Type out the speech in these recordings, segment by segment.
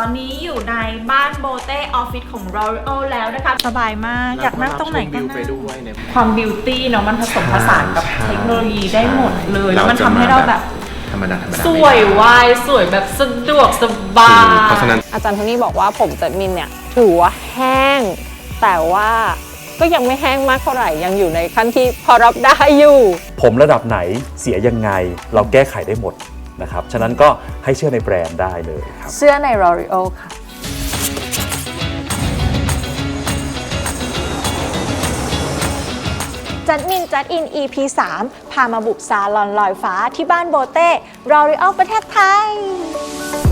ตอนนี้อยู่ในบ้านโบเต้ออฟฟิศของ L'Oreal แล้วนะคะ สบายมาก อยากนั่งตรงไหนก็วิวนั่ไปงด้วยเนี่ย ความบิวตี้เนาะมันผสมผสานกับใช่เทคโนโลยีได้หมดเลย แล้วมันจะทำให้เราแบบธรรมดาธรรมดาสวยวายสวยแบบสะดวกสบาคือยเพราะฉะนั้นอาจารย์โทนี่บอกว่าผมจัดมินเนี่ยถือว่าแห้ง แต่ว่าก็ยังไม่แห้งมากเท่าไหร่ยังอยู่ในขั้นที่พอรับได้อยู่ ผมระดับไหนเสียยังไง เราแก้ไขได้หมด นะครับ ฉะนั้นก็ให้เชื่อในแบรนด์ได้เลยครับ เสื้อใน L'Oreal ค่ะ จัดมินจัดอิน EP 3 พามาบุกซาลอนลอยฟ้าที่บ้านโบเต้ L'Oreal ประเทศไทย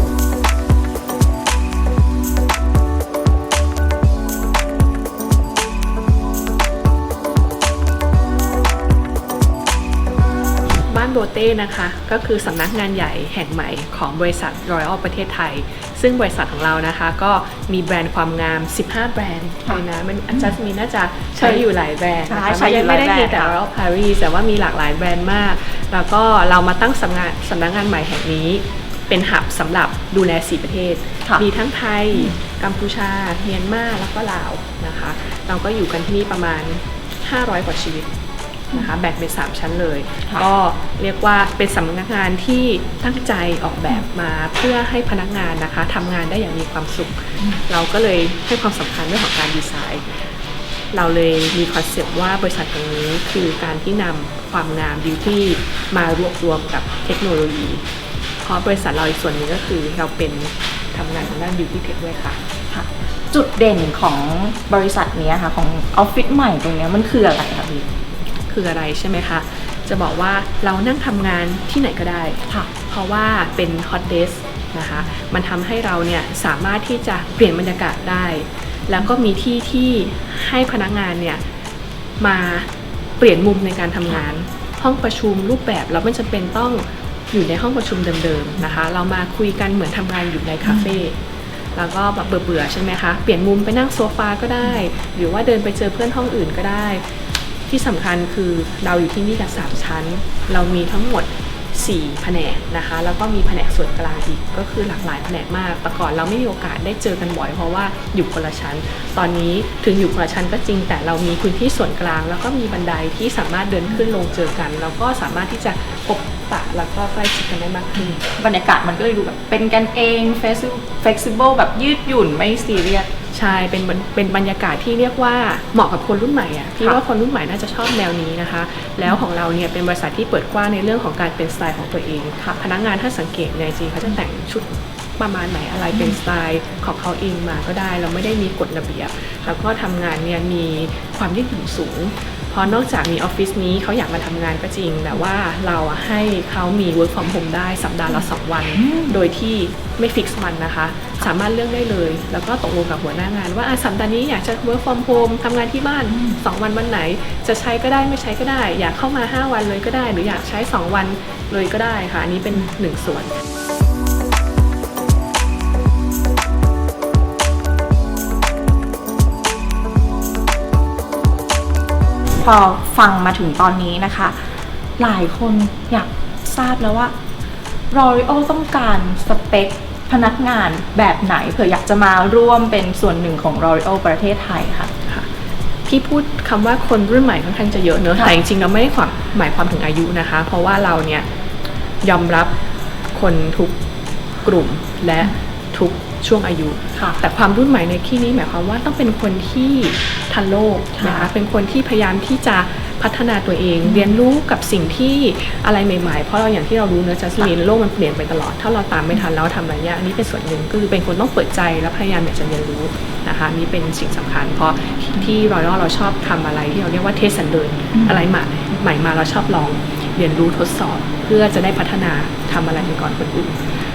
บ้านโบเต้นะคะ ก็คือสำนักงานใหญ่แห่งใหม่ของบริษัท Royal ประเทศไทย ซึ่งบริษัทของเรานะคะ ก็มีแบรนด์ความงาม 15 แบรนด์เลยนะมันจัสมีน่าจะใช้อยู่หลายแบรนด์ใช่นะคะใช้อยู่ไม่ได้หลายแบรนด์มีแต่ค่ะ Royal Paris แต่ว่ามีหลากหลายแบรนด์มาก แล้วก็เรามาตั้งสำนักสำนักงานใหม่แห่งนี้เป็นหับสำหรับดูแล4ประเทศค่ะมีทั้งไทย กัมพูชา เมียนมา แล้วก็ลาวนะคะ เราก็อยู่กันที่นี่ประมาณ 500 กว่าชีวิต นะคะแบ่งเป็น 3 ชั้นเลยค่ะก็เรียกว่าเป็นสำนักงานที่ตั้งใจออกแบบมาเพื่อให้พนักงานนะคะทำงานได้อย่างมีความสุข เราก็เลยให้ความสำคัญเรื่องของการดีไซน์ เราเลยมีคอนเซปต์ว่าบริษัทตรงนี้คือการที่นำความงามบิวตี้มารวบรวมกับเทคโนโลยี เพราะบริษัทเราอีกส่วนหนึ่งก็คือเราเป็นทำงานทางด้านบิวตี้เทคด้วยค่ะค่ะจุดเด่นของบริษัทเนี้ยค่ะของออฟฟิศใหม่ตรงเนี้ยมันคืออะไรคะพี่ คืออะไรใช่ไหมคะ จะบอกว่าเรานั่งทำงานที่ไหนก็ได้ค่ะเพราะว่าเป็น hot desk นะคะมันทำให้เราเนี่ยสามารถที่จะเปลี่ยนบรรยากาศได้ แล้วก็มีที่ที่ให้พนักงานเนี่ยมาเปลี่ยนมุมในการทำงาน ห้องประชุมรูปแบบเราไม่จำเป็นต้องอยู่ในห้องประชุมเดิมๆนะคะ เรามาคุยกันเหมือนทำงานอยู่ในคาเฟ่แล้วก็แบบเบื่อๆใช่ไหมคะ เปลี่ยนมุมไปนั่งโซฟาก็ได้ หรือว่าเดินไปเจอเพื่อนห้องอื่นก็ได้ ที่สำคัญคือเราอยู่ที่นี่กันสามชั้น เรามีทั้งหมด 4 แผนกนะคะ แล้วก็มีแผนกส่วนกลางอีกก็คือหลากหลายแผนกมาก แต่ก่อนเราไม่มีโอกาสได้เจอกันบ่อยเพราะว่าอยู่คนละชั้น ตอนนี้ถึงอยู่คนละชั้นก็จริง แต่เรามีพื้นที่ส่วนกลาง แล้วก็มีบันไดที่สามารถเดินขึ้นลงเจอกัน แล้วก็สามารถที่จะพบปะแล้วก็ใกล้ชิดกันได้มากขึ้น บรรยากาศมันก็เลยดูแบบเป็นกันเอง flexible แบบยืดหยุ่นไม่ซีเรียส ใช่เป็นบรรเป็นบรรยากาศที่เรียกว่าเหมาะกับคนรุ่นใหม่อะพี่ค่ะว่าคนรุ่นใหม่น่าจะชอบแนวนี้นะคะ แล้วของเราเนี่ยเป็นบริษัทที่เปิดกว้างในเรื่องของการเป็นสไตล์ของตัวเองค่ะพนักงานถ้าสังเกตในจริงเขาจะแต่งชุดประมาณไหนอะไรเป็นสไตล์ของเขาเองมาก็ได้ เราไม่ได้มีกฎระเบียบ แล้วก็ทำงานเนี่ยมีความยืดหยุ่นสูงเพราะนอกจากมีออฟฟิศนี้เขาอยากมาทำงานก็จริง แต่ว่าเราอะให้เขามี work from home ได้สัปดาห์ละ 2 วัน โดยที่ไม่ฟิกซ์วันนะคะ สามารถเลือกได้เลย แล้วก็ตกลงกับหัวหน้างาน ว่าอะสัปดาห์นี้อยากจะ work from home ทำงานที่บ้าน 2 วันวันไหน จะใช้ก็ได้ไม่ใช้ก็ได้ อยากเข้ามา 5 วันเลยก็ได้ หรืออยากใช้ 2 วันเลยก็ได้ค่ะอันนี้เป็นหนึ่งส่วน พอฟังมาถึงตอนนี้นะคะ หลายคนอยากทราบแล้วว่า L'Oreal ต้องการสเปคพนักงานแบบไหนเผื่ออยากจะมาร่วมเป็นส่วนหนึ่งของ L'Oreal ประเทศไทยค่ะ พี่พูดคำว่าคนรุ่นใหม่ค่อนข้างจะเยอะเนอะแต่จริงๆเราไม่ได้ความหมายความถึงอายุนะคะ เพราะว่าเราเนี่ยยอมรับคนทุกกลุ่มและทุก ช่วงอายุค่ะแต่ความรุ่นใหม่ในที่นี้หมายความว่าต้องเป็นคนที่ทันโลกนะคะค่ะเป็นคนที่พยายามที่จะพัฒนาตัวเอง เรียนรู้กับสิ่งที่อะไรใหม่ๆ เพราะเราอย่างที่เรารู้เนอะจัสมินโลกมันเปลี่ยนไปตลอด ถ้าเราตามไม่ทันแล้วทำอะไรยากอันนี้เป็นส่วนหนึ่งก็คือเป็นคนต้องเปิดใจและพยายามอยากจะเรียนรู้นะคะนี่เป็นสิ่งสำคัญ เพราะที่รอยเราชอบทำอะไรที่เราเรียกว่าเทสสันเดินอะไรใหม่ใหม่มาเราชอบลองเรียนรู้ทดสอบ เพื่อจะได้พัฒนาทำอะไรไปก่อนคนอื่น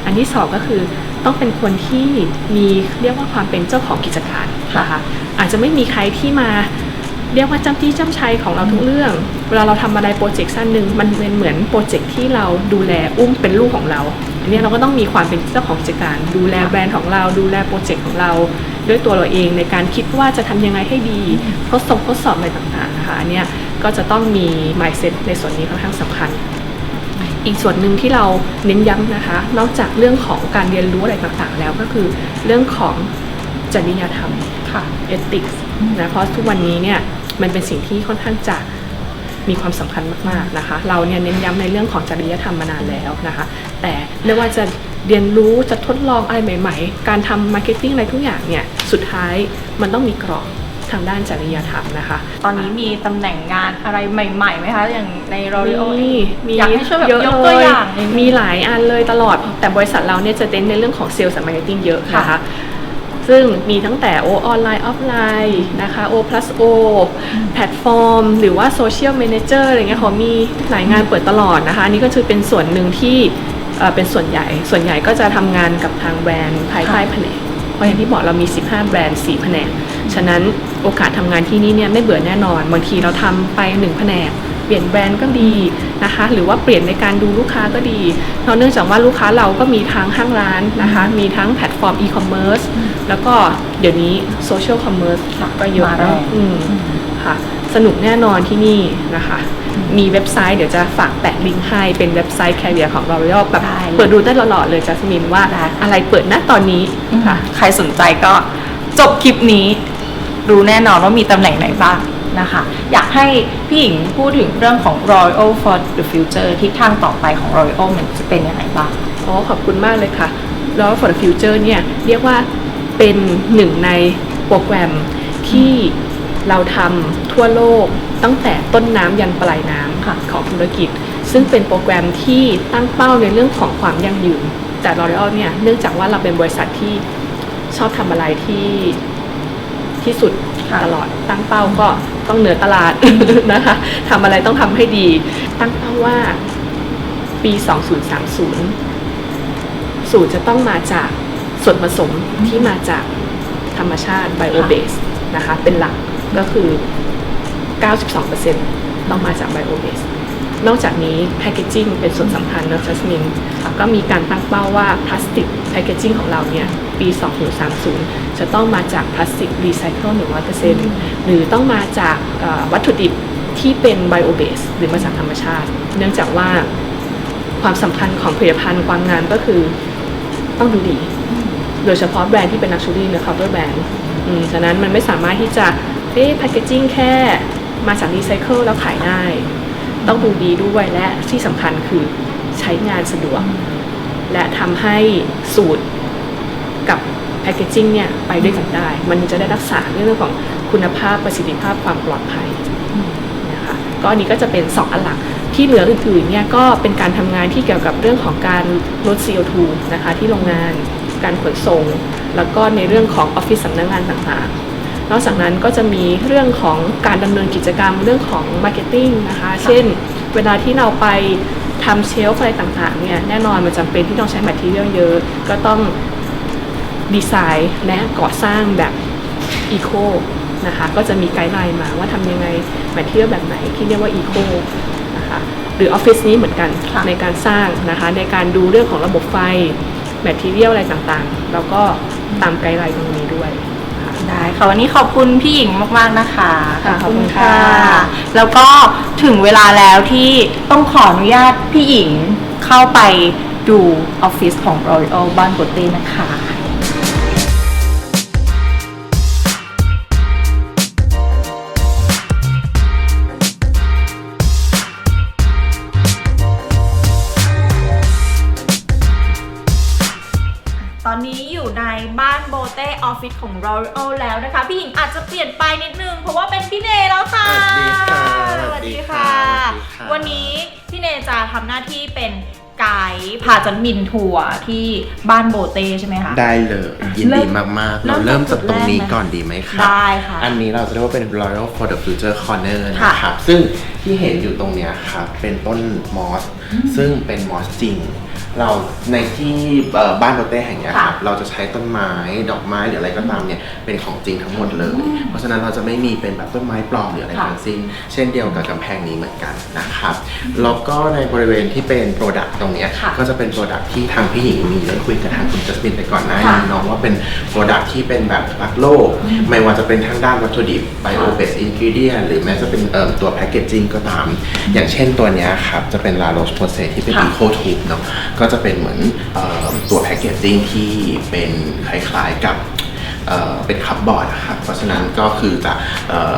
อันที่สองก็คือ ต้องเป็นคนที่มีเรียกว่าความเป็นเจ้าของกิจการนะคะอาจจะไม่มีใครที่มาเรียกว่าจ้ำจี้จ้ำชัยของเราทุกเรื่อง เวลาเราทำอะไรโปรเจกต์สั้นหนึ่งมันเป็นเหมือนโปรเจกต์ที่เราดูแลอุ้มเป็นลูกของเรา อันนี้เราก็ต้องมีความเป็นเจ้าของกิจการ ดูแลแบรนด์ของเรา ดูแลโปรเจกต์ของเรา ด้วยตัวเราเองในการคิดว่าจะทำยังไงให้ดีทดสอบทดสอบอะไรต่างๆนะคะอันเนี้ยก็จะต้องมี mindset ในส่วนนี้ค่อนข้างสำคัญ อีกส่วนหนึ่งที่เราเน้นย้ำนะคะ นอกจากเรื่องของการเรียนรู้อะไรต่างๆ แล้วก็คือเรื่องของจริยธรรมค่ะ ethics นะเพราะทุกวันนี้เนี่ยมันเป็นสิ่งที่ค่อนข้างจะมีความสำคัญมากๆนะคะ เราเนี่ยเน้นย้ำในเรื่องของจริยธรรมมานานแล้วนะคะ แต่ไม่ว่าจะเรียนรู้จะทดลองอะไรใหม่ ๆ การทำมาร์เก็ตติ้งอะไรทุกอย่างเนี่ย สุดท้ายมันต้องมีกรอบ ทางด้านจริยธรรมนะคะ ตอนนี้มีตำแหน่งงานอะไรใหม่ๆไหมคะ อย่างในโรลิโอมีมีอยากให้ช่วยแบบเยอะยกตัวเลอย่างมีหลายอันเลยตลอด แต่บริษัทเราเนี่ยจะเน้นในเรื่องของเซลล์และมาร์เก็ตติ้งเยอะนะคะค่ะซึ่งมีตั้งแต่โอออนไลน์ออฟไลน์นะคะโอ plus o แพลตฟอร์ม หรือว่าโซเชียล a ม a เจอร์อะไรเงี้ยเขามีหลายงานเปิดตลอดนะคะอันนี้ก็คือเป็นส่วนหนึ่งที่เอ่อเป็นส่วนใหญ่ ส่วนใหญ่ก็จะทำงานกับทางแบรนด์ภายใต้แผนกเพราะอย่างที่บอกเรามี 15 แบรนด์ 4 แผนก ฉะนั้น โอกาสทำงานที่นี่เนี่ยไม่เบื่อแน่นอน บางทีเราทำไปหนึ่งแผนกเปลี่ยนแบรนด์ก็ดีนะคะ หรือว่าเปลี่ยนในการดูลูกค้าก็ดีเพราะเนื่องจากว่าลูกค้าเราก็มีทั้งห้างร้านนะคะ มีทั้งแพลตฟอร์มอีคอมเมิร์ซแล้วก็เดี๋ยวนี้โซเชียลคอมเมิร์ซก็เยอะมาแรงอืมค่ะ สนุกแน่นอนที่นี่นะคะ มีเว็บไซต์เดี๋ยวจะฝากแปะลิงก์ให้เป็นเว็บไซต์แคเรียของ L'Oreal แบบได้เลยเปิดดูได้ตลอดเลยจัสมินว่าได้อะไรเปิดณตอนนี้ค่ะ ใครสนใจก็จบคลิปนี้ รู้แน่นอนว่ามีตำแหน่งไหนบ้างนะคะ อยากให้พี่หญิงพูดถึงเรื่องของ Royal for the Future ทิศทางต่อไปของ Royal มันจะเป็นยังไงบ้างอ๋อขอบคุณมากเลยค่ะแล้ว for the future เนี่ยเรียกว่าเป็นหนึ่งในโปรแกรมที่เราทำทั่วโลกตั้งแต่ต้นน้ำยันปลายน้ำค่ะของธุรกิจ ซึ่งเป็นโปรแกรมที่ตั้งเป้าในเรื่องของความยั่งยืน แต่ L'Oreal เนี่ยเนื่องจากว่าเราเป็นบริษัทที่ชอบทำอะไรที่ ที่สุดค่ะตลอดตั้งเป้าก็ต้องเหนือตลาดนะคะทำอะไรต้องทำให้ดี ตั้งเป้าว่าปี 2030 สูตรจะต้องมาจากส่วนผสมที่มาจากธรรมชาติไบโอเบสนะคะเป็นหลักก็คือ 92%ต้องมาจากไบโอเบสนอกจากนี้แพคเกจิ้งเป็นส่วนสำคัญนะจัสมินก็มีการตั้งเป้าว่าพลาสติกแพคเกจิ้งของเราเนี่ย ปี 2030 จะต้องมาจากพลาสติกรีไซเคิล100%หรือต้องมาจากเอ่อวัตถุดิบที่เป็นไบโอเบสหรือมาจากธรรมชาติ เนื่องจากว่าความสำคัญของผลิตภัณฑ์ความงามก็คือต้องดูดี โดยเฉพาะแบรนด์ที่เป็นนักชูรี่หรือ cover brand อืมฉะนั้นมันไม่สามารถที่จะเอ๊ะแพคเกจิ้งแค่มาจากรีไซเคิลแล้วขายได้ ต้องดูดีด้วยและที่สำคัญคือใช้งานสะดวก และทำให้สูตร กับแพคเกจิ้งเนี่ยไปด้วยกันได้ มันจะได้รักษาเรื่องของคุณภาพประสิทธิภาพความปลอดภัยนะคะก็อันนี้ก็จะเป็น 2 อันหลักที่เหลืออื่นๆเนี่ยก็เป็นการทำงานที่เกี่ยวกับเรื่องของการลด CO2 นะคะที่โรงงานการขนส่ง แล้วก็ในเรื่องของออฟฟิศสำนักงานต่างๆ นอกจากนั้นก็จะมีเรื่องของการดำเนินกิจกรรมเรื่องของมาร์เก็ตติ้งนะคะเช่น เวลาที่เราไปทำเชลฟ์อะไรต่างๆเนี่ยแน่นอนมันจำเป็นที่ต้องใช้แมทเทียลเยอะ ก็ต้อง ดีไซน์และก่อสร้างแบบอีโคนะคะก็จะมีไกด์ไลน์มาว่าทำยังไงแมทเทียลแบบไหนที่เรียกว่าอีโคนะคะหรือออฟฟิศนี้เหมือนกันค่ะในการสร้างนะคะในการดูเรื่องของระบบไฟแมทเทียลอะไรต่างๆ แล้วก็ตามไกด์ไลน์ตรงนี้ด้วยค่ะได้ค่ะวันนี้ขอบคุณพี่หญิงมากๆนะคะค่ะขอบคุณค่ะ แล้วก็ถึงเวลาแล้วที่ต้องขออนุญาตพี่หญิงเข้าไปดูออฟฟิศของ Royal บ้านโกเต้นะคะ ต้ออฟฟิศของ Royal แล้วนะคะ พี่หญิงอาจจะเปลี่ยนไปนิดนึง เพราะว่าเป็นพี่เนแล้วค่ะ สวัสดีค่ะสวัสดีค่ะ สวัสดีค่ะ วันนี้พี่เนจะทำหน้าที่เป็นไกด์พาจันมินทัวร์ที่บ้านโบเต้ใช่ไหมคะ ได้เลยยินเริ่ดีมมากๆ เริ่เรามเริ่มจากตรงนี้จุดแรกไหมก่อนดีไหมคะได้ค่ะ อันนี้เราจะเรียกว่าเป็น Royal for the Future Corner ค่ะนะครับซึ่งที่เห็นอยู่ตรงเนี้ยครับเป็นต้นมอส ซึ่งเป็นมอสจริง เราในที่เอ่อบ้านโบเต้แห่งเนี้ยครับค่ะเราจะใช้ต้นไม้ดอกไม้หรืออะไรก็ตามเนี่ยเป็นของจริงทั้งหมดเลย เพราะฉะนั้นเราจะไม่มีเป็นแบบต้นไม้ปลอมหรืออะไรค่ะ ทั้งสิ้น เช่นเดียวกับกำแพงนี้เหมือนกันนะครับแล้วก็ในบริเวณที่เป็นโปรดักต์ตรงเนี้ยค่ะก็จะเป็นโปรดักต์ที่ทางพี่หญิงมีได้คุยกับทางคุณจัสมินไปก่อนหน้าค่ะนี้เน้องว่าเป็นโปรดักต์ที่เป็นแบบรักโลก ไม่ว่าจะเป็นทางด้านวัตถุดิบ bio based ingredient หรือแม้จะเป็นเอ่อตัวแพคเกจจิ้งก็ตาม อย่างเช่นตัวเนี้ยครับจะเป็น La Roche Posay ที่เป็นค่ะ eco tube เนาะก็จะเป็นเหมือนออตัวแพคเกจจิ้งที่เป็นคล้ายๆกับเเป็นคัพบอร์ดนะครับเพราะฉะนั้นก็คือจะ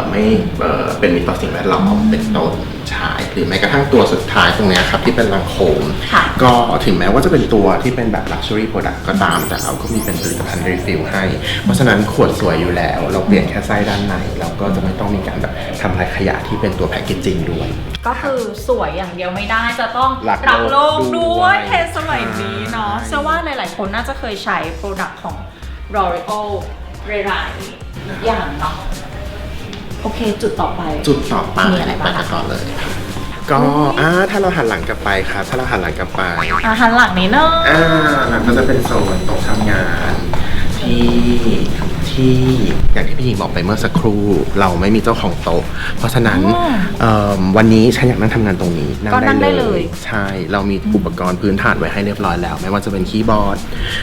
ไม่เอ่อเป็นมิตรต่อสิ่งแวดล้อมเป็นต้น ใช่หรือแม้กระทั่งตัวสุดท้ายตรงเนี้ยครับที่เป็นลังโคม ค่ะ ก็ถึงแม้ว่าจะเป็นตัวที่เป็นแบบ luxury product ก็ตาม แต่เราก็มีเป็นผลิตภัณฑ์รีฟิลให้ เพราะฉะนั้นขวดสวยอยู่แล้ว เราเปลี่ยนแค่ไส้ด้านใน เราก็จะไม่ต้องมีการแบบทำลายขยะที่เป็นตัวแพคเกจจิ้งด้วย ก็คือสวยอย่างเดียวไม่ได้จะต้องรักรักโลกโลกด้ด้ววยยเทรนด์สมัยนี้เนาะใช่ เชื่อว่าหลาย ๆ คนน่าจะเคยใช้โปรดักต์ของ L'Oreal หลายๆอย่างเนาะ โอเค จุดต่อไป จุดต่อไปมีอะไรไปบ้างกันคะต่อเลยครับก็อ่าถ้าเราหันหลังกลับไปครับถ้าเราหันหลังกลับไปอาหารหลังนี้เนาะอ่าหลังก็จะเป็นโซนโต๊ะทำงานที่ ที่อย่างที่พี่หญิงบอกไปเมื่อสักครู่ เราไม่มีเจ้าของโต๊ะ เพราะฉะนั้นอ๋อเอิ่มวันนี้ฉันอยากนั่งทำงานตรงนี้ก็นั่งได้เลย ใช่ เรามีอุปกรณ์พื้นฐานไว้ให้เรียบร้อยแล้ว ไม่ว่าจะเป็นคีย์บอร์ด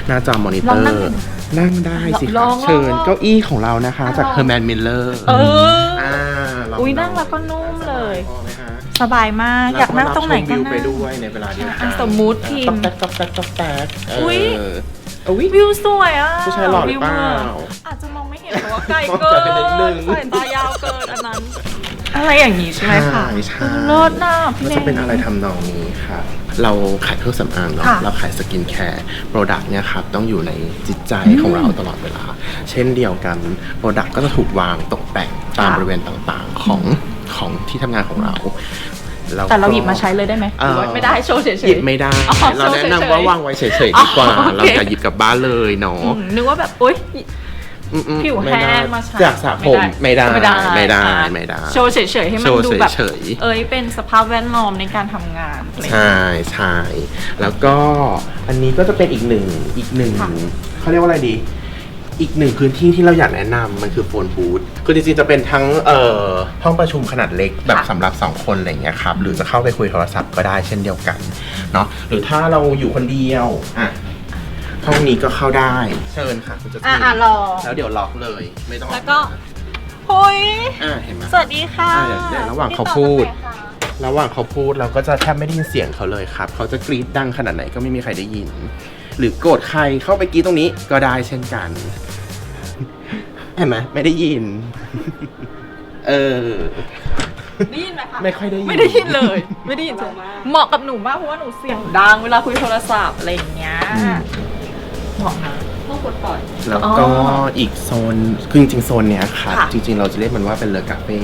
หน้าจอมอนิเตอลองนั่งร์ นั่งได้สิคลรัอบงเชิญลองเก้าอี้ของเรานะคะ จากลอง Herman Miller เออ อ่าลอุ๊ยนั่งแล้วก็นุ่มเลย พอไหมคะสบายมาก อยากนั่งตรงไหนก็แล้วนั่ไปงด้วยในเวลาเดียวกัอะนสมมุติพิมพ์ ต๊อกแต๊กต๊อกแต๊กต๊อกแต๊กเอุ๊ยเอุ้ยวิวสวยอะผู้ชายหล่อหรือเปล่าอาจจะมองไม่เห็นเพราะว่าไกลมองเกิจากไปนิดนึนงสายตายาวเกินอันนั้น อะไรอย่างนี้ใช่ไหมคะใช่ใช่เลิศน่ะพี่ก็เน่ จะเป็นอะไรทำนองนี้ครับเราขายเครื่องสำอางเนาะค่ะเราขายสกินแคร์โปรดักต์เนี่ยครับต้องอยู่ในจิตใจของเราตลอดเวลา เช่นเดียวกันโปรดักต์ก็จะถูกวางตกแต่งตามค่ะ บริเวณต่างๆของของที่ทำงานของเรา แล้วก็แต่เราหยิบมาใช้เลยได้ไหมหรือว่าไม่ได้โชว์เฉยๆหยิบไม่ได้อ๋อเราแนะนำโชว์เฉยๆว่าวางไว้เฉยๆดีกว่าอ๋อโอเคเราอย่าหยิบกลับบ้านเลยเนาะอืมนึกว่าแบบโอ๊ยอืมๆผิวไม่แห้ได้งมาใช้จากสระผมไม่ได้ไม่ได้ไม่ได้อะไม่ได้ โชว์เฉยๆให้มันโชว์ดูแบบเฉยๆเอ้ยเป็นสภาพแวดล้อมในการทำงานอะไรอย่างเงี้ยใช่ใช่แล้วก็อันนี้ก็จะเป็นอีกหนึ่งอีกหนึ่งค่ะเขาเรียกว่าอะไรดี อีกหนึ่งพื้นที่ที่เราอยากแนะนำมันคือโฟนบูธคือจริงๆจะเป็นทั้งเอ่อห้องประชุมขนาดเล็กแบบสำหรับ 2 คนอะไรอย่างเงี้ยครับหรือจะเข้าไปคุยโทรศัพท์ก็ได้เช่นเดียวกันเนาะหรือถ้าเราอยู่คนเดียวอะห้องนี้ก็เข้าได้เชิญค่ะคุณจะอะอะรอ แล้วเดี๋ยวล็อกเลย ไม่ต้องออแล้วก็โอ้ยอะเห็นไหม สวัสดีค่ะอะเดี๋ยวเดี๋ยวระหว่างเขาพูดระหว่างเขาพูดเราก็จะแทบไม่ได้ยินเสียงเขาเลยครับ เขาจะกรีดดังขนาดไหนก็ไม่มีใครได้ยิน หรือโกรธใครเข้าไปกรีดตรงนี้ก็ได้เช่นกัน เห็นไหมไม่ได้ยิน เออ ได้ยินไหมคะ ไม่ค่อยได้ยิน ไม่ได้ยินเลย ไม่ได้ยินเลยเหมาะกับหนูมากเพราะว่าหนูเสียงดังเวลาคุยโทรศัพท์อะไรอย่างเงี้ย เหมาะนะต้องกดปล่อย แล้วก็อีกโซนคือจริงๆโซนเนี้ยครับค่ะจริงๆ เราจะเรียกมันว่าเป็นเลอคาเฟ่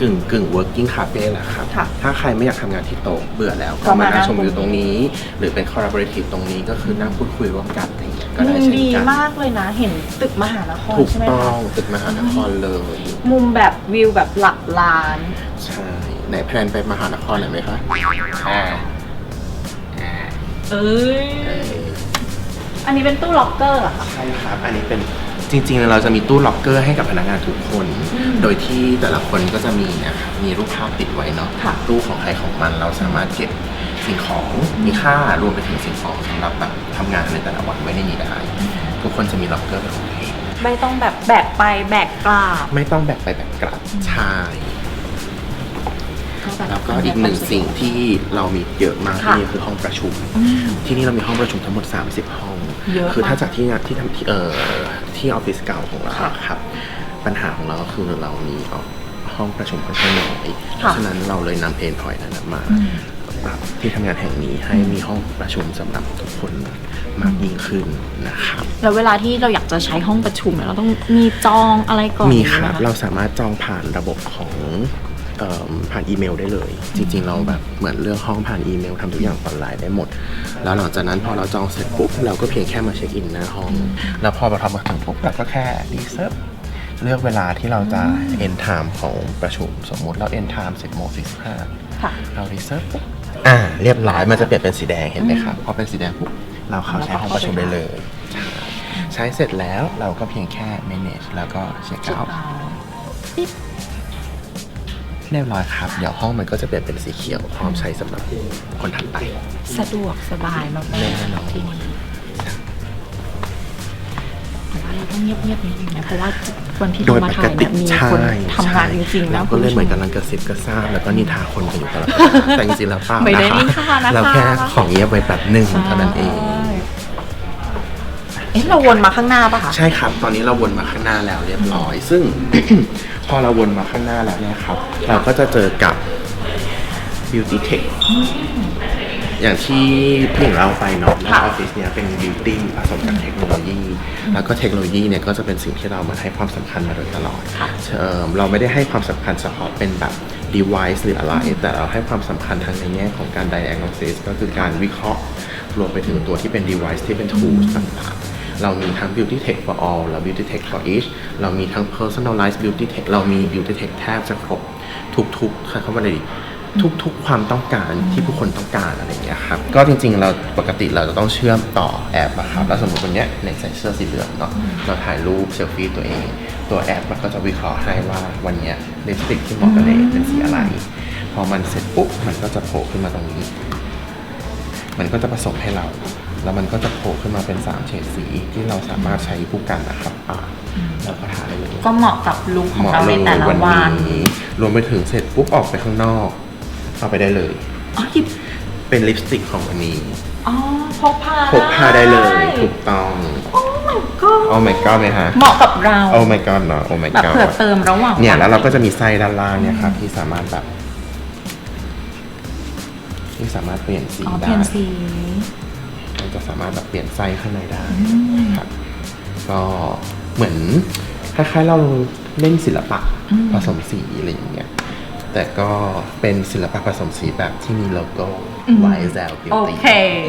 กึ่งกึ่ง working cafe แหละครับ ค่ะถ้าใครไม่อยากทำงานที่โต๊ะเบื่อแล้วก็ก็มามานั่นั่งงชมวิวตตรรงงนี้ นี้ หรือเป็น collaborative ตรงนี้ก็คือนั่งพูดคุยร่วมกันอะไรอย่างเงี้ยก็มุได้มเช่นดีกันมากเลยนะ เห็นตึกมหานครถูกใช่ไหมต้อคะงตึกมหานครเลยมุมแบบวิวแบบหลักล้าน ใช่ไหนแพลนไปมหานครหน่อยไหมคะอ่าอ่าเอ้ย เออ อันนี้เป็นตู้ล็อกเกอร์เหรอคะ ใช่ครับ อันนี้เป็นจริงๆ เราจะมีตู้ล็อกเกอร์ให้กับพนักงานทุกคนโดยที่แต่ละคนก็จะมีนะครับมีรูปภาพติดไว้เนาะค่ะ ตู้ของใครของมันเราสามารถเก็บสิ่งของมีค่ารวมไปถึงสิ่งของสำหรับแบบทำงานในแต่ละวันไว้ในนี้ได้ทุกคนจะมีล็อกเกอร์เป็นของตัวเองไม่ต้องแบบแบกไปแบกกลับไม่ต้องแบกไปแบกกลับใช่แล้วก็อีกหนึ่งสิ่งที่เรามีเยอะมากค่ะที่นี่คือห้องประชุมที่นี่เรามีห้องประชุมทั้งหมด 30 ห้อง เยอะคือถ้ามากจากที่งานที่ทำที่เอ่อที่ออฟฟิศเก่าของเราค่ะครับปัญหาของเราก็คือเรามีห้องประชุมค่อนข้างน้อยเพค่ะราะฉะนั้นเราเลยนำเพนพอยต์นั้นมาปรับที่ทำงานแห่งนี้ให้มีห้องประชุมสำหรับทุกคนมากยิ่งขึ้นนะครับแล้วเวลาที่เราอยากจะใช้ห้องประชุมเนี่ยเราต้องมีจองอะไรก่อนมีไหครับะเราสามารถจองผ่านระบบของเอิ่ม ผ่านอีเมลได้เลย จริง ๆ เราแบบเหมือนเลือกห้องผ่านอีเมลทำทุกอย่างออนไลน์ได้หมด แล้วหลังจากนั้นพอเราจองเสร็จปุ๊บเราก็เพียงแค่มาเช็คอินหน้าห้อง แล้วพอเราทำมาถึงปุ๊บเราก็แค่รีเซิร์ฟเลือกเวลาที่เราจะ end time ของประชุม สมมุติเรา end time 10โมง45ค่ะเรารีเซิร์ฟปุ๊บอ่า เรียบร้อยมันจะเปลี่ยนเป็นสีแดงเห็นไหมครับ พอเป็นสีแดงปุ๊บ เราเข้าใช้ห้องประชุมได้เลย ใช่ใช้เสร็จแล้วเราก็เพียงแค่ manage แล้วก็เช็คเอาท์ เรียบร้อยครับ เดี๋ยวห้องมันก็จะเปลี่ยนเป็นสีเขียว พร้อมใช้สำหรับคนถัดไป สะดวกสบายมากๆแน่นอนที่นี่แต่ว่าเราต้องเงียบๆนิดนึงนะเพราะว่าวันที่โดเรายมาปถ่ากยติเนี่ยมีใช่คนทำงานจริงๆเรานะก็เลยเหมือนคุณกำลังกระซิบกระซาบแล้วก็นินทาคนกันอยู่ตลอดแต่จริงๆแล้วเปล่าไม่ได้นะคะนินทานะคะ เราแค่ของเงียบไว้แบบหนึ่งเท่านั้นเอง เอ๊ะเราวนมาข้างหน้าปะคะ ใช่ครับ ตอนนี้เราวนมาข้างหน้าแล้วเรียบร้อย ซึ่ง พอเราวนมาข้างหน้าแล้วเนี่ยครับ เราก็จะเจอกับ beauty tech อย่างที่พี่หญิงเล่าไปเนาะว่าค่ะออฟฟิศเนี่ยเป็น beauty ผสมกับเทคโนโลยี แล้วก็เทคโนโลยีเนี่ยก็จะเป็นสิ่งที่เรามาให้ความสำคัญมาโดยตลอดเอ่อเราไม่ได้ให้ความสำคัญเฉพาะเป็นแบบ device หรืออะไร แต่เราให้ความสำคัญทางในแง่ของการ diagnosis ก็คือการวิเคราะห์ รวมไปถึงตัวที่เป็น device ที่เป็น tools ต่างๆ เรามีทั้ง beauty tech for all และ beauty tech for each เรามีทั้ง personalized beauty tech เรามี beauty tech แทบจะครบทุกๆใช้คำว่าอะไรดีทุกๆ ความต้องการที่ผู้คนต้องการอะไรอย่างเงี้ยครับ ก็จริงๆ เราปกติเราจะต้องเชื่อมต่อแอปอะครับ แล้วสมมติวันเนี้ยในใส่เสื้อสีเหลืองเนาะ เราถ่ายรูปเซลฟี่ตัวเอง ตัวแอปมันก็จะวิเคราะห์ให้ว่าวันเนี้ยลิปสติกที่เหมาะกับเนเป็นสีอะไร พอมันเสร็จปุ๊บมันก็จะโผล่ขึ้นมาตรงนี้ มันก็จะผสมให้เรา แล้วมันก็จะโผล่ขึ้นมาเป็นสามเฉดสีที่เราสามารถใช้คู่กันนะครับปาแล้วก็ทาได้เลยก็เหมาะกับลุคของเราในแต่ละวัน นี้ รวมไปถึงเสร็จปุ๊บออกไปข้างนอก เอาไปได้เลย อ๋อหยิบเป็นลิปสติกของวันนี้อ๋อพกพาพกพาได้เลยถูกต้องโอ้ my god โอ้ my god ไหมฮะเหมาะกับเราโอ้ my god เนาะโอ้ my แบบ god เผื่อเติมระหว่างเนี่ยนแล้วเราก็จะมีไส้ด้านล่างเนี่ยครับที่สามารถแบบ ที่สามารถเปลี่ยนสีอ๋อเปได้ลี่ยนสี มันจะสามารถแบบเปลี่ยนไส้ข้างในได้ครับก็เหมือนคล้ายๆเราเล่นศิลปะผสมสีอะไรอย่างเงี้ยแต่ก็เป็นศิลปะผสมสีแบบที่มีโลโก้ YSL โอ Beauty เค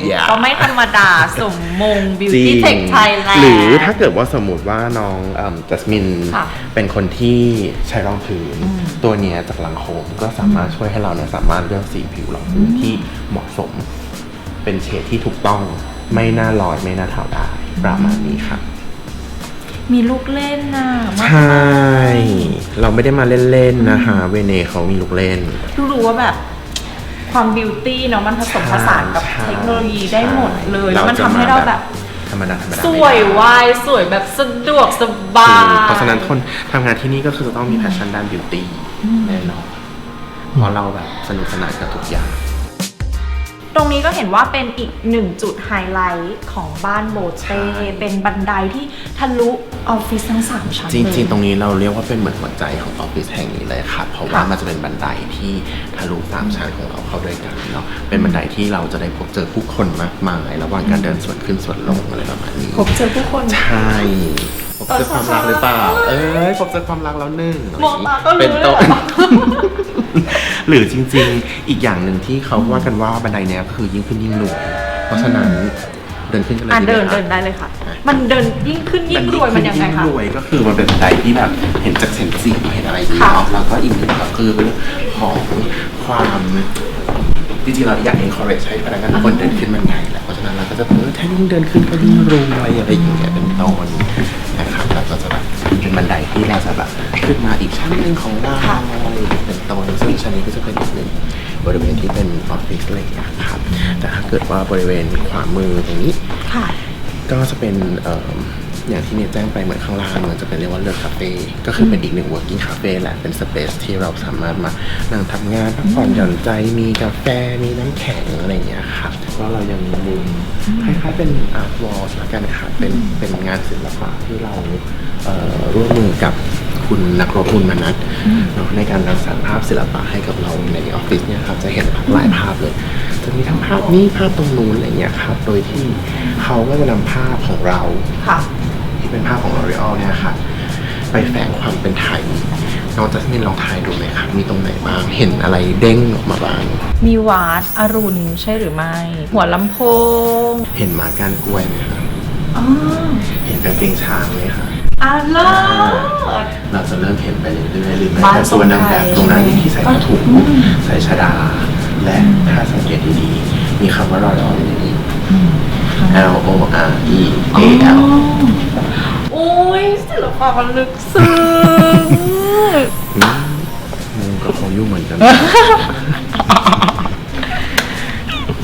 Yeah ก็ไม่ธรรมดาสมมงจริ Beauty ง Tech Thailand หรือถ้าเกิดว่าสมมติว่าน้องจัสมินค่ะเป็นคนที่ใช้รองพื้น ตัวเนี้ยจากลังโคมก็สามารถช่วยให้เราเนี่ยสามารถเลือกสีผิวรองพื้นที่เหมาะสม เป็นเฉดที่ถูกต้องไม่น่าลอยไม่น่าเทาได้ประมาณนี้ครับมีลูกเล่นน่ะมากใช่ เราไม่ได้มาเล่นๆนะคะ เวเนเขามีลูกเล่น รู้รู้ว่าแบบ ความบิวตี้เนาะมันผสมผสานกับใช่เทคโนโลยีได้หมดเลยใช่แล้วมันทำให้เราแบบธรรมดาธรรมดาสวยไม่ได้วายสวยแบบสะดวกสบาถูยกเพราะฉะนั้นคนทำงานที่นี่ก็คือจะต้องมีแพชชั่นด้านบิวตี้แน่นอนเพราะเราแบบสนุกสนานกับทุกอย่าง ตรงนี้ก็เห็นว่าเป็นอีกหนึ่งจุดไฮไลท์ของบ้านโบเต้เป็นบันไดที่ทะลุออฟฟิศทั้งสามชั้นจริงเลยๆตรงนี้เราเรียกว่าเป็นเหมือนหัวใจของออฟฟิศแห่งนี้เลยครับเพราะว่าค่ะ มันจะเป็นบันไดที่ทะลุสามชั้นของเราเข้าด้วยกันเนาะ เป็นบันไดที่เราจะได้พบเจอผู้คนมากมาย ระหว่างการเดินสวนขึ้นสวนลงอะไรประมาณนี้พบเจอผู้คน ใช่พบเจอความรักหรือเปล่า เอ้ยพบเจอความรักแล้วหนึ่งมองตาก็รู้เป็นต้นเลยเหรอ หรือจริง ๆ อีกอย่างหนึ่งที่เขาว่ากันว่าบันไดเนี้ยก็คือยิ่งขึ้นยิ่งรวยเพราะฉะนั้นเดินขึ้นกันเลยอะดีไหมเดินครับเดินได้เลยค่ะ มันเดินยิ่งขึ้นยิ่งรวยมันยังไงคะ รวยก็คือมันเป็นบันไดที่แบบเห็นจากเซนซีเห็นอะไรอย่างเงี้ยค่ะ เนาะแล้วก็อีกหนึ่งก็คือเรื่องของความจริงๆเราอยาก encourage ให้พนักงานทุกคนเดินขึ้นบันไดแหละเพราะฉะนั้นเราก็จะเออถ้ายิ่งเดินขึ้นก็ยิ่งรวยอะไรอย่างเงี้ยเป็นต้นนะครับเราก็จะแบบเป็นบันไดที่เราจะแบบขึ้นมาอีกชั้นหนึ่งของเรา อะไรอย่างเงี้ยเป็นต้นซึ่งชั้นนี้ก็จะเป็นอีกหนึ่งบริเวณที่เป็นออฟฟิศอะไรอย่างเงี้ยครับแต่ถ้าเกิดว่าบริเวณขวามือตรงนี้ ค่ะ ก็จะเป็นเอ่ออย่างที่เนี่ยแจ้งไปเหมือนข้างล่างมันจะเป็นเรียกว่าเลือกคาเฟ่ก็คือเป็นอีกหนึ่ง working cafe แหละเป็นสเปซที่เราสามารถมานั่งทำงานพักผ่อนหย่อนใจมีกาแฟมีน้ำแข็งอะไรอย่างเงี้ยครับก็เรายังมีมุมคล้ายๆเป็นอาร์ตวอลละกันครับเป็นเป็นงานศิลปะที่เราเอ่อร่วมมือกับ คุณนักรบบุญมนัทเนาะในการรังสรรค์ภาพศิลปะให้กับเราในออฟฟิศเนี่ยครับจะเห็นหลายภาพเลย จะมีทั้งภาพนี้ภาพตรงนู้นอะไรเงี้ยครับโดยที่เขาก็จะนำภาพของเราค่ะที่เป็นภาพของ L'Oreal เนี่ยครับไปแฝงความเป็นไทยน้องจัสมินลองทายดูไหมครับ มีตรงไหนบ้าง เห็นอะไรเด้งออกมาบ้าง มีวาดอรุณใช่หรือไม่ หัวลำโพง เห็นหมาก้านกล้วยไหมครับอ๋อเห็นกางเกงช้างไหมครับ อาเลิศ เราจะเริ่มเห็นไปเรื่อยๆหรือแม้บ้านแต่ตัวนางแบบทรงไทย ตรงนั้นใช่ไหมที่ใส่ผ้าถุงใส่ชดา และถ้าสังเกตดีๆ มีคำว่ารอรออยู่ในนี้ L O R E A L โอ้ยศิลปะมันลึกซึ้งมุมกับของยุ่งเหมือนกัน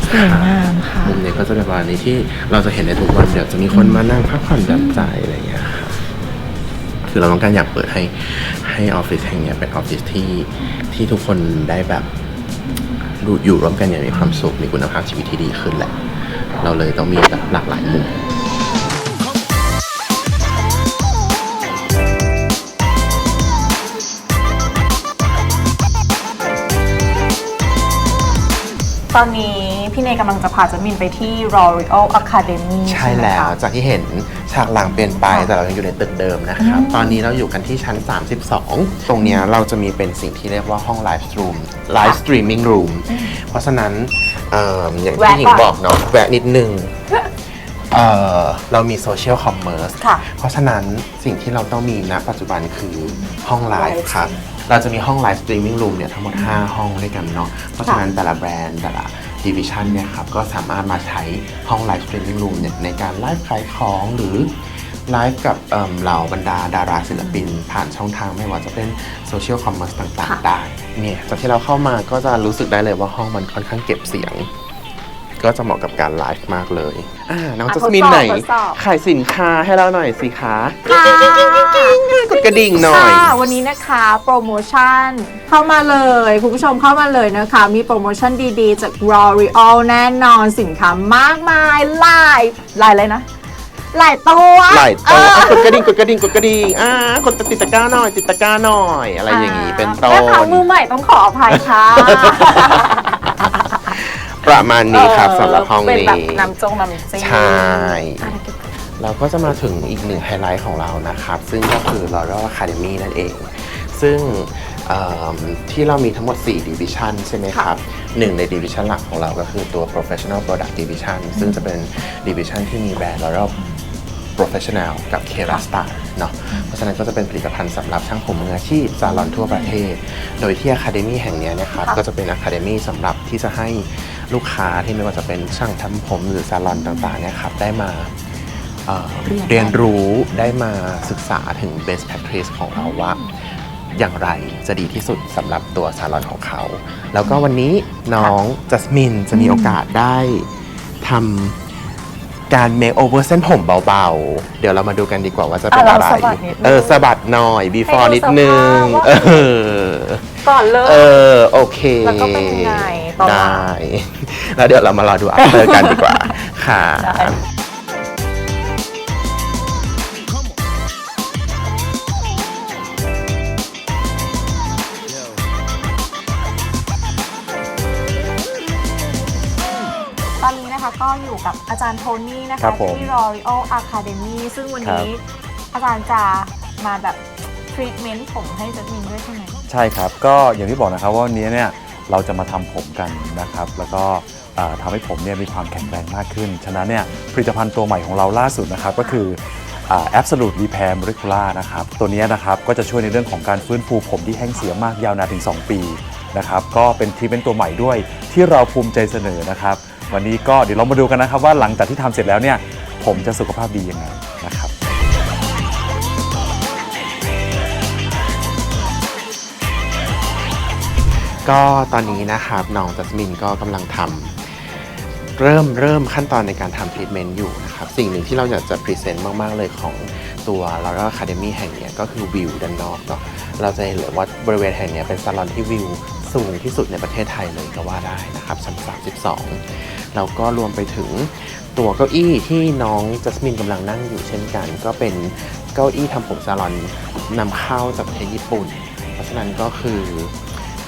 สวยงามค่ะ มุมนี้ก็จะเป็นประมาณนี้ที่เราจะเห็นในทุกวันเดี๋ยวจะมีคนมานั่งพักผ่อนหย่อนใจอะไรอย่างเงี้ยครับ คือเราต้องการอยากเปิดให้ให้ออฟฟิศแห่งนี้เป็นออฟฟิศที่ที่ทุกคนได้แบบอยู่ร่วมกันอย่างมีความสุขมีคุณภาพชีวิตที่ดีขึ้นแหละ เราเลยต้องมีแบบหลากหลายมุมตอนนี้ พี่เนยกำลังจะพาจัสมินไปที่ L'Oreal Academy ใช่ไหมแล้วคะจากที่เห็นฉากหลังเปลี่ยนไปค่ะแต่เรายังอยู่ในตึกเดิมนะครับ ตอนนี้เราอยู่กันที่ชั้น 32 ตรงเนี้ยเราจะมีเป็นสิ่งที่เรียกว่าห้องไลฟ์สตรีมไลฟ์สตรีมมิ่งรูมเพราะฉะนั้นเอิ่มอย่างที่หญิงบอกเนาะแวะนิดนึงเอ่อเรามีโซเชียลคอมเมอร์สค่ะเพราะฉะนั้นสิ่งที่เราต้องมีณปัจจุบันคือห้องไลฟ์ครับเราจะมีห้องไลฟ์สตรีมมิ่งรูมเนี่ยทั้งหมด 5 ห้องด้วยกันเนาะเพราะฉะนั้นแต่ละแบรนด์แต่ละ ดิวิชันเนี่ยครับก็สามารถมาใช้ห้องไลฟ์สตรีมมิ่งรูมเนี่ยในการไลฟ์ขายของหรือไลฟ์กับเอิ่มเหล่าบรรดาดาราศิลปิน ผ่านช่องทางไม่ว่าจะเป็นโซเชียลคอมเมอร์สต่างค่ะๆได้เนี่ยจากที่เราเข้ามาก็จะรู้สึกได้เลยว่าห้องมันค่อนข้างเก็บเสียง ก็จะเหมาะกับการไลฟ์มากเลยอ่าน้องอะจัสมินทดสอบไหนทดสอบ ขายสินค้าให้เราหน่อยสิคะค่ะกดกระดิ่งหน่อย ค่ะวันนี้นะคะโปรโมชั่นเข้ามาเลย คุณผู้ชมเข้ามาเลยนะคะ มีโปรโมชั่นดีๆ จาก L'Oreal แน่นอนสินค้ามากมายหลายหลายเลยนะ หลายตัวหลายตัวเออ อะกดกระดิ่งกดกระดิ่งกดกระดิ่งอ่ากดติดตะกร้าหน่อยติดตะกร้าหน่อยอะไรอย่างนี้เป็นต้แม่นค้ามือใหม่ต้องขออภัยค่ะ ประมาณนี้ครับเออสำหรับห้องเป็นนี้แบบน้ำจงน้ำจิ้มใช่อะเก็บเราก็จะมาถึงอีกหนึ่งไฮไลท์ของเรานะครับ ซึ่งก็คือ L'Oreal Academy นั่นเอง ซึ่งเอิ่มที่เรามีทั้งหมด 4 Division ใช่ไหมครับหนึ่งใน Division หลักของเราก็คือตัว Professional Product Division ซึ่งจะเป็น Division ที่มีแบรนด์ L'Oreal Professional กับ k e r a s t a เนาะเพราะฉะนั้นก็จะเป็นผลิตภัณฑ์สำหรับช่างผมมืออาชีพซาลอนทั่วประเทศ โดยที่ Academy แห่งนี้นะครับก็จะเป็น Academy สำหรับที่จะให้ลูกค้าที่ไม่ว่าจะเป็นช่างทำผมหรือซาลอนต่างๆเนี่ยครับได้มาเอ่อเรียนรู้ได้มาศึกษาถึง best practice ของเราว่าอย่างไรจะดีที่สุดสำหรับตัวซาลอนของเขา แล้วก็วันนี้น้องจัสมินจะมีโอกาสได้ทำ การ make over เส้นผมเบาๆ เดี๋ยวเรามาดูกันดีกว่าว่าจะเป็นอะอะไรเราสะบัดนิดนึงเออสะบัดหน่อย before ให้ดูนิดนึง สภาพว่า เออ ก่อนเลเอยอโอเคแล้วก็เป็นยังไงต่อมา ได้ แล้วเดี๋ยวเรามารอดู after กันดีกว่า ค่ะ ได้ อยู่กับอาจารย์โทนี่นะครัคะบผมที่ L'Oreal Academy ซึ่งวันนี้อาจารย์จะมาแบบทรีทเมนต์ผมให้จัสมินด้วยใช่ไหม ใช่ครับ ก็อย่างที่บอกนะครับว่าวันนี้เนี่ยเราจะมาทำผมกันนะครับ แล้วก็เอ่อทำให้ผมเนี่ยมีความแข็งแรงมากขึ้น ฉะนั้นเนี่ยผลิตภัณฑ์ตัวใหม่ของเราล่าสุดนะครับ ก็คืออ่า Absolute Repair Molecular นะครับ ตัวเนี้ยนะครับก็จะช่วยในเรื่องของการฟื้นฟูผมที่แห้งเสียมากยาวนานถึง 2 ปีนะครับ ก็เป็นทรีทเมนต์ตัวใหม่ด้วยที่เราภูมิใจเสนอนะครับ วันนี้ก็เดี๋ยวเรามาดูกันนะครับว่าหลังจากที่ทำเสร็จแล้วเนี่ย ผมจะสุขภาพดียังไงนะครับก็ตอนนี้นะครับน้องจัสมินก็กำลังทำเริ่มเริ่มขั้นตอนในการทำทรีทเมนต์อยู่นะครับสิ่งหนึ่งที่เราอยากจะพรีเซนต์มาก ๆ เลยของตัว L'Oreal Academy แห่งเนี้ยก็คือวิวด้านนอกเนาะเราจะเห็นเลยว่าบริเวณแห่งเนี้ยเป็นซาลอนที่วิว สูงที่สุดในประเทศไทยเลยก็ว่าได้นะครับชั้น 32 แล้วก็รวมไปถึงตัวเก้าอี้ที่น้องจัสมินกำลังนั่งอยู่เช่นกัน ก็เป็นเก้าอี้ทำผมซาลอนนำเข้าจากประเทศญี่ปุ่น เพราะฉะนั้นก็คือ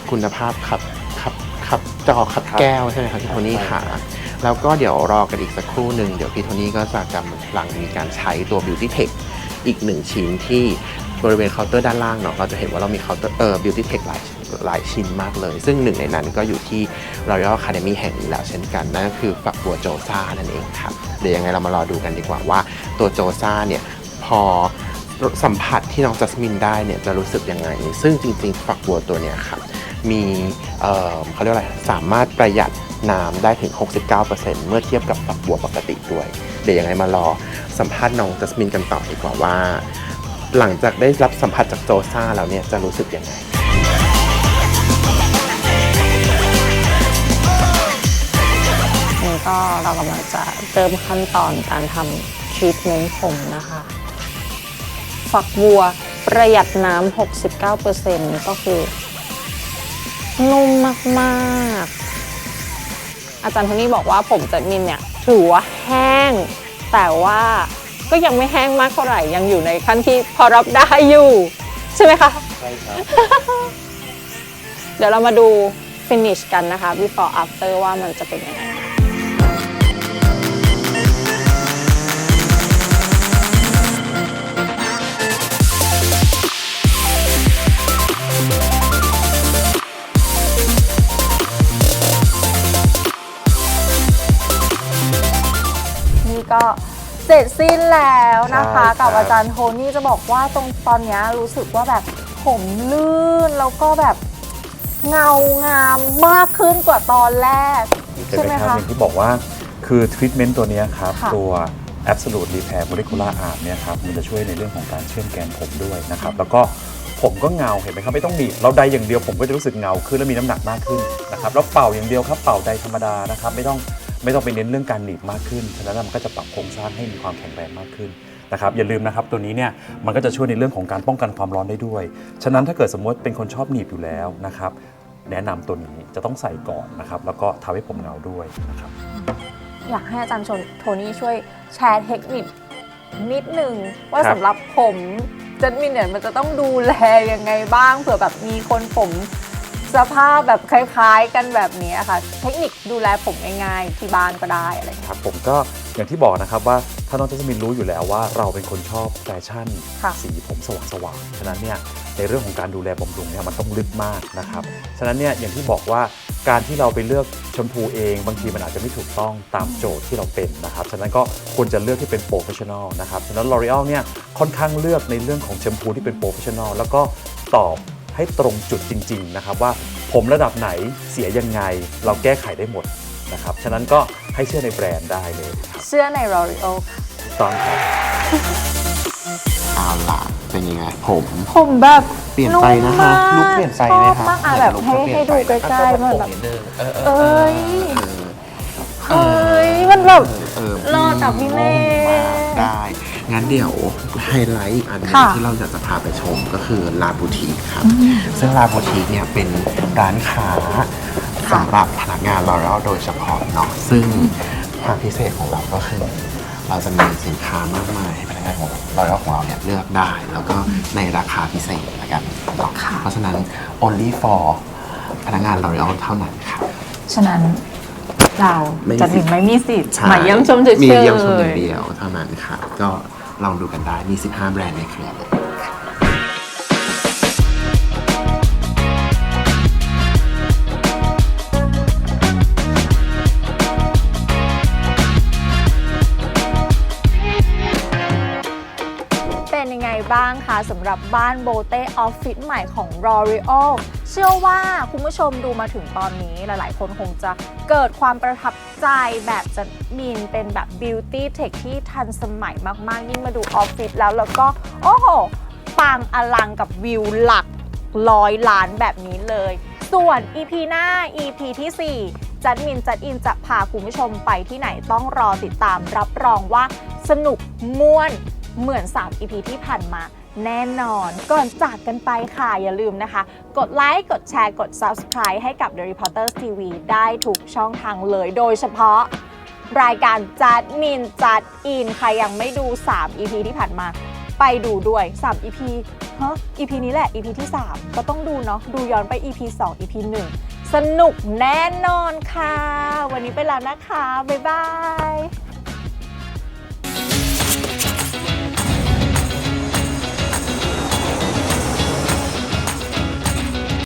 คุณภาพขับขับขับจอขับแก้วใช่ไหมครับพี่โทนี่ค่ะ แล้วก็เดี๋ยวรอกันอีกสักครู่หนึ่งเดี๋ยวพี่โทนี่ก็จะกำลังมีการใช้ตัว Beauty Tech อีกหนึ่งชิ้นที่บริเวณเคาน์เตอร์ด้านล่างเนาะเราจะเห็นว่าเรามีเคาน์เตอร์เอ่อ Beauty Tech หลาย หลายชิ้นมากเลย ซึ่งหนึ่งในนั้นก็อยู่ที่ Royal Academy แห่งนี้แล้วเช่นกัน นั่นก็คือฝักบัวโจซ่านั่นเองครับเดี๋ยวยังไงเรามารอดูกันดีกว่าว่าตัวโจซ่าเนี่ยพอสัมผัสที่น้องจัสมินได้เนี่ยจะรู้สึกยังไง ซึ่งจริงๆ ฝักบัวตัวเนี้ยครับมีเอ่อเขาเรียกว่าอะไร สามารถประหยัดน้ำได้ถึง 69%เมื่อเทียบกับฝักบัวปกติด้วย เดี๋ยวยังไงมารอสัมภาษณ์น้องจัสมินกันต่อดีกว่าว่า หลังจากได้รับสัมผัสจากโจซ่าแล้วเนี่ยจะรู้สึกยังไง ก็เรากำลังจะเริ่มขั้นตอนการทำทรีทเมนต์ผมนะคะ ฝักบัวประหยัดน้ำ 69%ก็คือ นุ่มมากๆ อาจารย์โทนี่บอกว่าผมจัดมินเนี่ยถือว่าแห้ง แต่ว่าก็ยังไม่แห้งมากเท่าไหร่ยังอยู่ในขั้นที่พอรับได้อยู่ ใช่ไหมคะใช่ครับ เดี๋ยวเรามาดู finish กันนะคะ before after ว่ามันจะเป็นยังไง ก็เสร็จสิ้นแล้วนะคะ ใช่ครับ กับอาจารย์โทนี่จะบอกว่าตรงตอนเนี้ยรู้สึกว่าแบบผมลื่นแล้วก็แบบเงางามมากขึ้นกว่าตอนแรกเห็นใช่ไหไหมมครับคะอย่างที่บอกว่าคือทรีทเมนต์ตัวเนี้ยครับ ค่ะตัว Absolute Repair Molecular Art เนี่ยครับมันจะช่วยในเรื่องของการเชื่อมแกนผมด้วยนะครับ แล้วก็ผมก็เงาเห็นไหมครับ ไม่ต้องบีบเราใดอย่างเดียวผมก็จะรู้สึกเงาขึ้นและมีน้ำหนักมากขึ้นนะครับแล้วเป่าอย่างเดียวครับ เป่าใดธรรมดานะครับ ไม่ต้อง ไม่ต้องไปเน้นเรื่องการหนีบมากขึ้น ฉะนั้นมันก็จะปรับโครงสร้างให้มีความแข็งแรงมากขึ้นนะครับอย่าลืมนะครับตัวนี้เนี่ยมันก็จะช่วยในเรื่องของการป้องกันความร้อนได้ด้วย ฉะนั้นถ้าเกิดสมมติเป็นคนชอบหนีบอยู่แล้วนะครับแนะนำตัวนี้จะต้องใส่ก่อนนะครับแล้วก็ทำให้ผมเงาด้วยนะครับอยากให้อาจารย์ชนโทนี่ช่วยแชร์เทคนิคนิดหนึ่งว่าครับสำหรับผมจัดมินเนี่ยมันจะต้องดูแลยังไงบ้างเผื่อแบบมีคนผม สภาพแบบคล้ายๆ กันแบบนี้ค่ะ เทคนิคดูแลผมง่ายๆที่บ้านก็ได้อะไรอย่างเงี้ยครับผมก็อย่างที่บอกนะครับว่าถ้าน้องจัสมินรู้อยู่แล้วว่าเราเป็นคนชอบแฟชั่น ค่ะ สีผมสว่างๆฉะนั้นเนี่ยในเรื่องของการดูแลบำรุงเนี่ยมันต้องลึกมากนะครับ ฉะนั้นเนี่ยอย่างที่บอกว่าการที่เราไปเลือกแชมพูเอง บางทีมันอาจจะไม่ถูกต้องตามโจทย์ที่เราเป็นนะครับ ฉะนั้นก็ควรจะเลือกที่เป็นโปรเฟชชั่นอลนะครับ ฉะนั้น L'Oreal เนี่ยค่อนข้างเลือกในเรื่องของแชมพูที่เป็นโปรเฟชชั่นอลแล้วก็ตอบ ให้ตรงจุดจริง ๆ นะครับ ว่าผมระดับไหนเสียยังไง เราแก้ไขได้หมดนะครับ ฉะนั้นก็ให้เชื่อในแบรนด์ได้เลยครับเชื่อใน L'Oreal ค่ะถูกต้องครับ เอาล่ะเป็นยังไงผม ผมแบบเปลี่ยนไปนะคะมากลุคเปลี่ยนไปชไหมอบคะมากอะแบบให้ให้ดูใกล้ๆมันแบบเออเอเอ้อยเอ้ยมันแบบเออรอดอะพี่เล่ ได้ งั้นเดี๋ยวไฮไลท์อีกอันหนึงค่ะที่เราอยากจะพาไปชมก็คือลาบูทีครับ ซึ่งลาบูทีเนี่ยเป็นร้านค้าสำหรับพนักงานเราแล้วโดยเฉพาะเนาะซึ่งความพิเศษของเราก็คือ เราจะมีสินค้ามากมายให้พนักงานของเราแล้วของเราเนี่ยเลือกได้ แล้วก็ในราคาพิเศษละกันเนาะเพราะฉะนั้น only for พนักงาน L'Oreal เท่านั้นค่ะฉะนั้นเราไม่มีจะสิถึทธิ์งไม่มีสิทธิ์ใช่มาเยี่ยมชมเฉยๆ มีเยี่ยมชมอย่างเดียวเท่านั้นค่ะก็ ลองดูกันได้มี 15 แบรนด์ในเครือเลยเป็นยังไงบ้างคะสำหรับบ้านโบเต้ออฟฟิศใหม่ของ L'Oreal เชื่อว่าคุณผู้ชมดูมาถึงตอนนี้หลาย ๆ คนคงจะเกิดความประทับใจแบบจะมีนเป็นแบบ Beauty Tech ที่ทันสมัยมาก ๆ ยิ่งมาดูออฟฟิศแล้วแล้วก็ โอ้โห ปังอลังกับวิวหลักร้อยล้านแบบนี้เลย ส่วน EP หน้า EP ที่ 4 จัดมินจัดอินจะพาคุณผู้ชมไปที่ไหนต้องรอติดตามรับรองว่าสนุกม่วนเหมือน 3 EP ที่ผ่านมา แน่นอน ก่อนจากกันไปค่ะ อย่าลืมนะคะ กดไลค์ กดแชร์ กด Subscribe ให้กับ The Reporters TV ได้ทุกช่องทางเลย โดยเฉพาะรายการจัดมินจัดอิน ใครยังไม่ดู 3 EP ที่ผ่านมา ไปดูด้วย 3 EP ฮะ EP นี้แหละ EP ที่ 3 ก็ต้องดูเนาะ ดูย้อนไป EP 2 EP 1 สนุกแน่นอนค่ะ วันนี้ไปแล้วนะคะ บ๊ายบาย